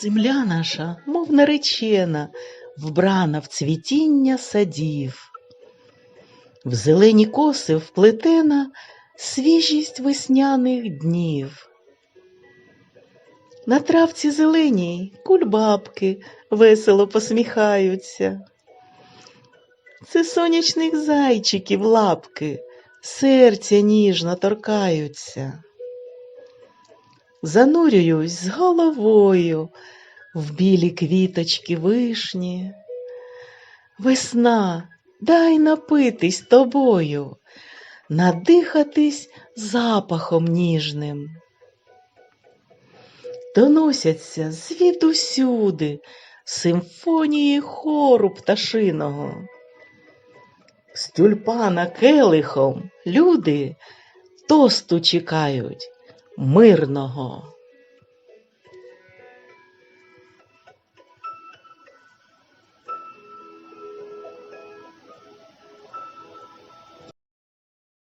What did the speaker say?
Земля наша, мов наречена, вбрана в цвітіння садів, в зелені коси вплетена свіжість весняних днів. На травці зеленій кульбабки весело посміхаються. Це сонячних зайчиків лапки, серця ніжно торкаються. Занурююсь з головою в білі квіточки вишні. Весна, дай напитись тобою, надихатись запахом ніжним. Доносяться звідусюди симфонії хору пташиного. З тюльпана келихом люди тосту чекають мирного.